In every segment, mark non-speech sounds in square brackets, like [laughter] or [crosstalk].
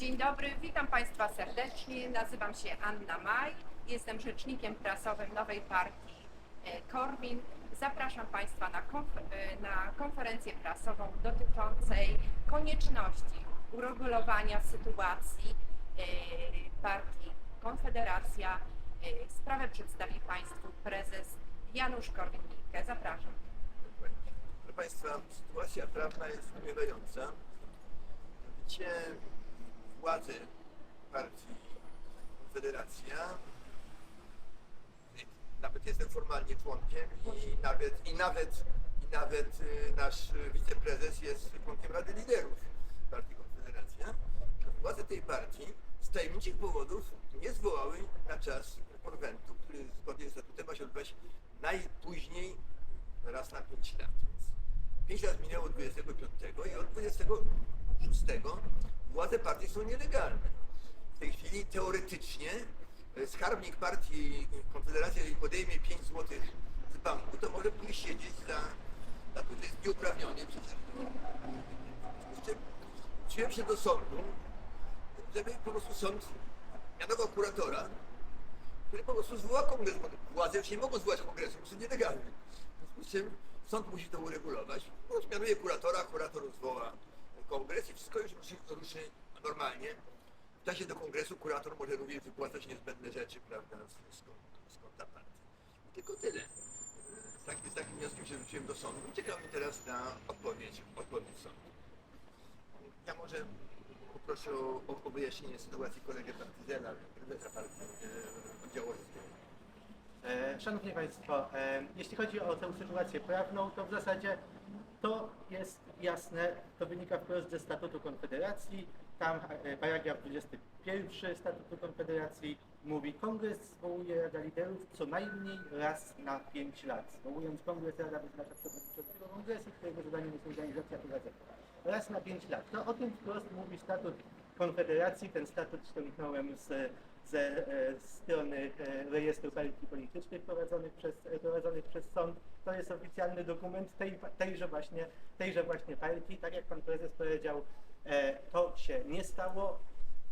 Dzień dobry, witam Państwa serdecznie. Nazywam się Anna Maj, jestem rzecznikiem prasowym nowej partii e, Korwin. Zapraszam Państwa na, konf- e, na konferencję prasową dotyczącej konieczności uregulowania sytuacji e, partii Konfederacja. E, Sprawę przedstawi Państwu prezes Janusz Korwin-Mikke. Zapraszam. Proszę Państwa, sytuacja prawna jest zdumiewająca. Mianowicie władze partii Konfederacja, nawet jestem formalnie członkiem i nawet, i nawet, i nawet y, nasz wiceprezes jest członkiem Rady Liderów partii Konfederacja. Władze tej partii z tajemniczych powodów nie zwołały na czas konwentu, który zgodnie ze statutem ma się odbywać najpóźniej raz na 5 lat. Więc 5 lat minęło 25 i od 26 władze partii są nielegalne. W tej chwili teoretycznie e, skarbnik partii Konfederacja, jeżeli podejmie 5 zł z banku, to może pójść siedzieć za, za to, że jest nieuprawniony przecież. W związku z czym wróciłem się do sądu, żeby po prostu sąd mianował kuratora, który po prostu zwoła kongres, władze już nie mogą zwołać kongresu, bo są nielegalne. W związku z czym sąd musi to uregulować. No, mianuje kuratora, kurator zwoła kongres i wszystko już ruszy, normalnie. W czasie do kongresu kurator może również wypłacać niezbędne rzeczy, prawda, z, z, tylko tyle. Z takim, z takim wnioskiem się zwróciłem do sądu i czekam teraz na odpowiedź, odpowiedź sądu. Ja może poproszę o, o, wyjaśnienie sytuacji kolegę Partizela, prezesa partii e, oddziału. E, Szanowni Państwo, e, jeśli chodzi o tę sytuację prawną, to w zasadzie to jest jasne, to wynika wprost ze Statutu Konfederacji. Tam e, paragraf 21 Statutu Konfederacji mówi, Kongres zwołuje Rada Liderów co najmniej raz na 5 lat. Zwołując Kongres, Rada wyznacza przewodniczącego Kongresu, którego zadaniem jest organizacja prowadzenia. Raz na 5 lat. To o tym wprost mówi Statut Konfederacji. Ten statut ściągnąłem z, ze e, strony e, rejestru partii politycznych prowadzonych przez, e, prowadzonych przez sąd. To jest oficjalny dokument tej, tejże, właśnie, tejże właśnie partii. Tak jak pan prezes powiedział, to się nie stało.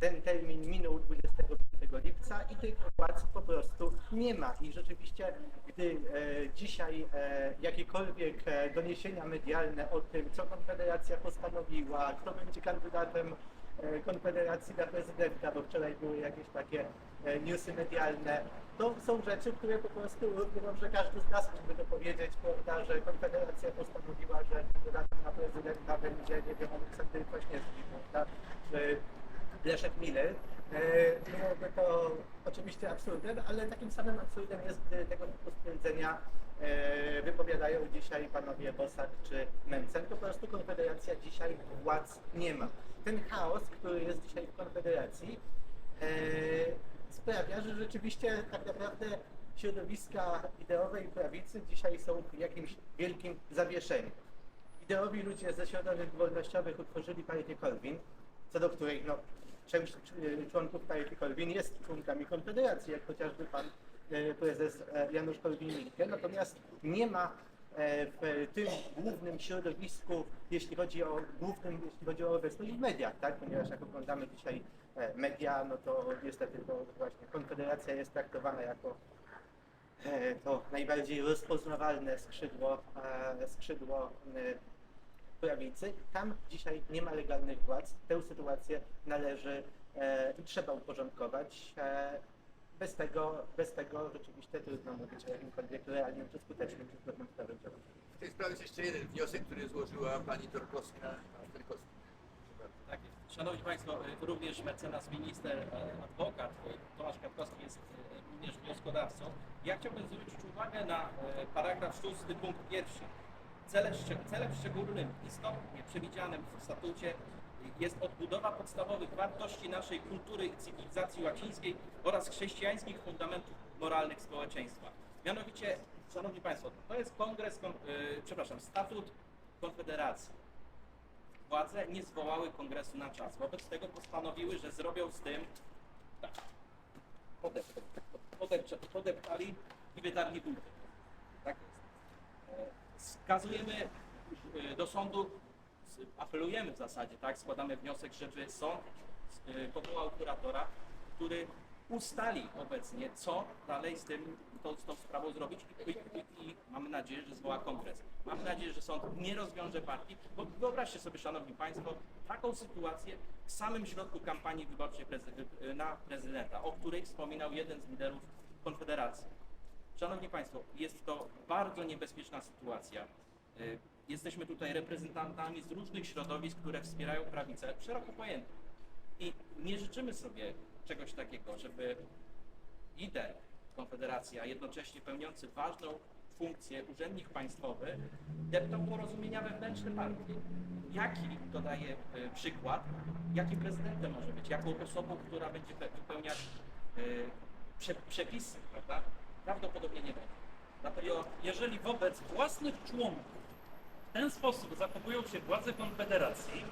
Ten termin minął 25 lipca i tych władz po prostu nie ma. I rzeczywiście, gdy dzisiaj jakiekolwiek doniesienia medialne o tym, co Konfederacja postanowiła, kto będzie kandydatem Konfederacji na prezydenta, bo wczoraj były jakieś takie e, newsy medialne, to są rzeczy, które po prostu równie dobrze każdy z nas mógłby to powiedzieć, prawda, że Konfederacja postanowiła, że kandydatem na prezydenta będzie, nie wiem, Aleksander Kwaśniewski, prawda, czy Leszek Miller. E, Byłoby to oczywiście absurdem, ale takim samym absurdem jest, gdy tego typu stwierdzenia e, wypowiadają dzisiaj panowie Bosak czy Mencen. Po prostu Konfederacja dzisiaj władz nie ma. Ten chaos, który jest dzisiaj w Konfederacji, e, sprawia, że rzeczywiście tak naprawdę środowiska ideowej prawicy dzisiaj są w jakimś wielkim zawieszeniu. Ideowi ludzie ze środowisk wolnościowych utworzyli partię Korwin, co do której no, część y, członków partii Korwin jest członkami Konfederacji, jak chociażby pan y, prezes e, Janusz Korwin-Mikke. Natomiast nie ma e, w tym głównym środowisku, jeśli chodzi o głównym, jeśli chodzi o obecność w mediach, tak? ponieważ jak oglądamy dzisiaj e, media, no to niestety to właśnie Konfederacja jest traktowana jako e, to najbardziej rozpoznawalne skrzydło, e, skrzydło e, prawicy. Tam dzisiaj nie ma legalnych władz. Tę sytuację należy e, i trzeba uporządkować. E, bez tego, bez tego rzeczywiście trudno mówić o jakimkolwiek realnym czy skutecznym czy zgodnym działaniu. W tej sprawie jest jeszcze jeden wniosek, który złożyła pani Torkowska. Tak jest. Szanowni Państwo, y, również mecenas minister, e, adwokat y, Tomasz Kwiatkowski jest również wnioskodawcą. Ja chciałbym zwrócić uwagę na e, paragraf 6 punkt pierwszy. Celem, celem szczególnym, istotnie przewidzianym w statucie jest odbudowa podstawowych wartości naszej kultury i cywilizacji łacińskiej oraz chrześcijańskich fundamentów moralnych społeczeństwa. Mianowicie, Szanowni Państwo, to jest kongres, kon, y, przepraszam, statut Konfederacji władze nie zwołały kongresu na czas. Wobec tego postanowiły, że zrobią z tym tak. Podep- podep- podeptali i wytarli buty. Tak jest. E, Skazujemy e, do sądu, apelujemy w zasadzie, tak, składamy wniosek, żeby sąd y, powołał kuratora, który ustali obecnie, co dalej z, tym, z tą sprawą zrobić i, i, i mamy nadzieję, że zwoła kongres. Mamy nadzieję, że sąd nie rozwiąże partii, bo wyobraźcie sobie, Szanowni Państwo, taką sytuację w samym środku kampanii wyborczej prezy- na prezydenta, o której wspominał jeden z liderów Konfederacji. Szanowni Państwo, jest to bardzo niebezpieczna sytuacja. Y, Jesteśmy tutaj reprezentantami z różnych środowisk, które wspierają prawicę, szeroko pojętą. I nie życzymy sobie czegoś takiego, żeby lider Konfederacji, a jednocześnie pełniący ważną funkcję urzędnik państwowy, deptał porozumienia wewnętrzne partii. Jaki to daje y, przykład, jakim prezydentem może być, jaką osobą, która będzie pe- wypełniać y, prze, przepisy, prawda? Prawdopodobnie nie będzie. Dlatego jeżeli wobec własnych członków w ten sposób zachowują się władze Konfederacji,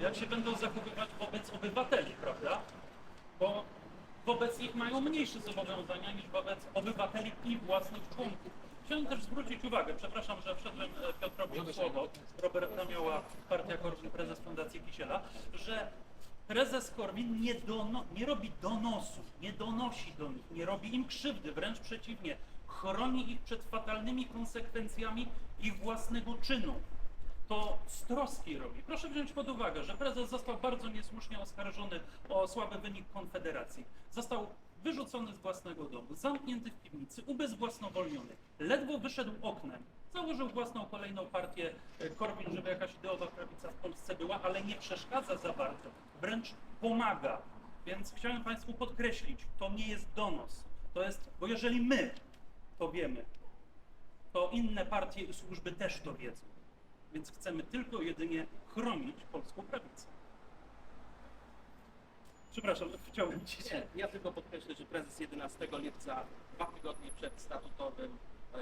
jak się będą zachowywać wobec obywateli, prawda? Bo wobec nich mają mniejsze zobowiązania niż wobec obywateli i własnych członków. Chciałem też zwrócić uwagę, przepraszam, że wszedłem e, Piotrowi w słowo, Robert Namioła, Partia Korwin, prezes Fundacji Kisiela, że prezes Korwin nie, dono, nie robi donosu, nie donosi do nich, nie robi im krzywdy, wręcz przeciwnie, chroni ich przed fatalnymi konsekwencjami ich własnego czynu. To z troski robi. Proszę wziąć pod uwagę, że prezes został bardzo niesłusznie oskarżony o słaby wynik Konfederacji. Został wyrzucony z własnego domu, zamknięty w piwnicy, ubezwłasnowolniony. Ledwo wyszedł oknem. Założył własną kolejną partię e, Korwin, żeby jakaś ideowa prawica w Polsce była, ale nie przeszkadza za bardzo, wręcz pomaga. Więc chciałem Państwu podkreślić, to nie jest donos. To jest, bo jeżeli my to wiemy, to inne partie i służby też to wiedzą. Więc chcemy tylko jedynie chronić polską prawicę. Przepraszam, chciałbym ci Nie, ja tylko podkreślę, że prezes 11 lipca, dwa tygodnie przed statutowym e,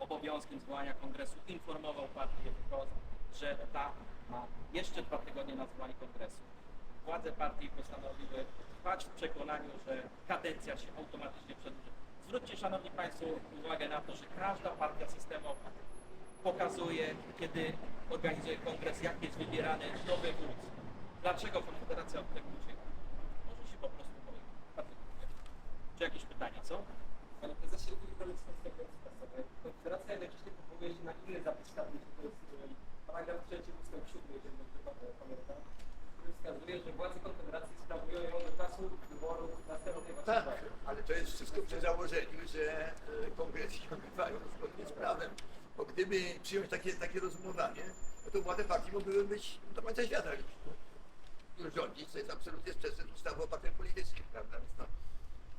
obowiązkiem zwołania kongresu, informował partię wprost, że ta ma jeszcze dwa tygodnie na zwołanie kongresu. Władze partii postanowiły trwać w przekonaniu, że kadencja się automatycznie przedłuży. Zwróćcie, Szanowni Państwo, uwagę na to, że każda partia systemowa pokazuje, kiedy organizuje kongres, jak jest wybierany nowy wódz. Dlaczego Konfederacja od tego ucieka? Po prostu. Bardzo dziękuję. Czy jakieś pytania, co? Panie prezesie, wobec konsekwencji prasowej. Konfederacja jednocześnie powołuje się na inny zapis karty, to jest e, paragraf 3 ustęp 7, jeżeli dobrze pa- pamiętam, który wskazuje, że władze Konfederacji sprawują ją do czasu wyborów następnej Tak, ale to jest wszystko przy założeniu, że e, kongresy się odbywają zgodnie z prawem. Bo gdyby przyjąć takie, takie rozumowanie, no to władze partii mogłyby być do końca świata rządzić, co jest absolutnie sprzeczne z ustawą o partiach politycznych, prawda? Więc no,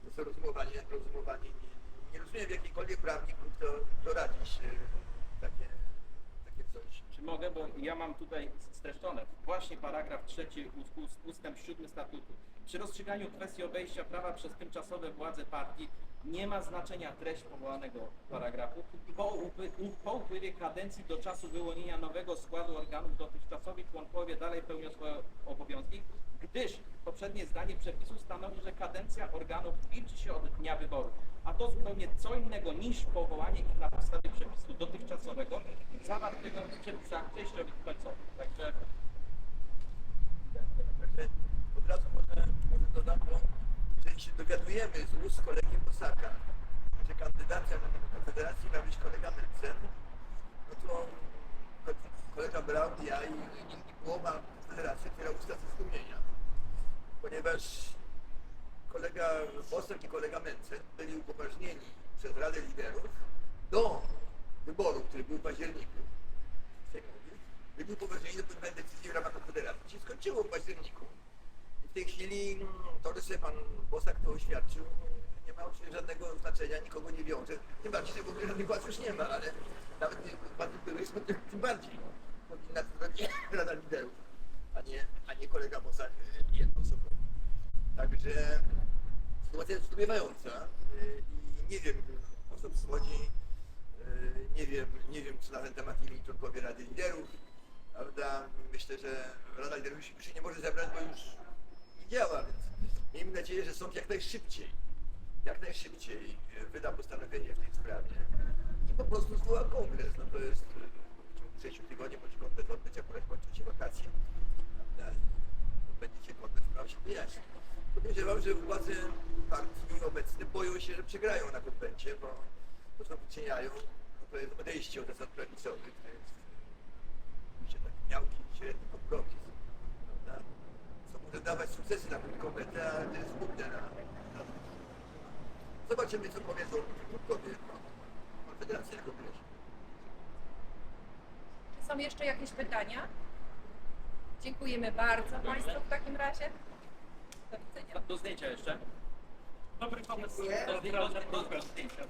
jest to rozumowanie, rozumowanie nie, nie rozumiem w jakikolwiek prawnik mógł to doradzić e, takie, takie coś. Czy mogę, bo ja mam tutaj streszczone właśnie paragraf trzeci ust- ust- ustęp 7 statutu. Przy rozstrzyganiu kwestii obejścia prawa przez tymczasowe władze partii nie ma znaczenia treść powołanego paragrafu. Po, upły, u- po upływie kadencji do czasu wyłonienia nowego składu organów dotychczasowi członkowie dalej pełnią swoje obowiązki, gdyż poprzednie zdanie przepisu stanowi, że kadencja organów liczy się od dnia wyboru. A to zupełnie co innego niż powołanie ich na podstawie przepisu dotychczasowego zawartego w przepisach częściowych i końcowych. Także Także od razu może, może dodam, bo dowiadujemy z ust kolegi Bosaka, że kandydatem Konfederacji ma być kolega Mencen, no to kolega Braun, ja i, i, i połowa Konfederacji otwiera usta ze zdumienia. Ponieważ kolega Bosak i kolega Mencen byli upoważnieni przez Radę Liderów do wyboru, który był w październiku, byli upoważnieni do podjęcia decyzji w ramach Konfederacji. Się skończyło w październiku. W tej chwili mm, to, że pan Bosak to oświadczył, nie ma oczywiście żadnego znaczenia, nikogo nie wiąże. Tym bardziej, że w ogóle żadnych władz już nie ma, ale nawet nie władzy były, tym, bardziej powinna to zrobić [laughs] Rada Liderów, a nie, a nie kolega Bosak y, jednoosobowo. Także sytuacja jest zdumiewająca y, i nie wiem o co przychodzi. Y, Nie wiem, nie wiem, co na ten temat mieli członkowie Rady Liderów. Prawda? Myślę, że Rada Liderów się- nie może zebrać, bo już działa, więc miejmy nadzieję, że sąd jak najszybciej, jak najszybciej y, wyda postanowienie w tej sprawie i po prostu zwoła kongres. No to jest y, w ciągu 6 tygodni, bądź kongres odbyć, akurat kończą się wakacje. Prawda? I Będzie się kongres brał się wyjaśnić. Podejrzewam, że władze partii obecne boją się, że przegrają na konwencie, bo to, co wyczyniają, no to jest odejście od zasad prawicowych, to jest oczywiście taki miałki, średni kompromis. Dawać sukcesy na krótką metę, ale to jest smutne na, na Zobaczymy, co powiedzą członkowie Konfederacji na kongresie. Czy są jeszcze jakieś pytania? Dziękujemy bardzo Państwu w takim razie. Do widzenia. Do zdjęcia jeszcze. Dobry pomysł. Do zdjęcia. Do zdjęcia.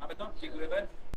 Mamy to? Dziękujemy.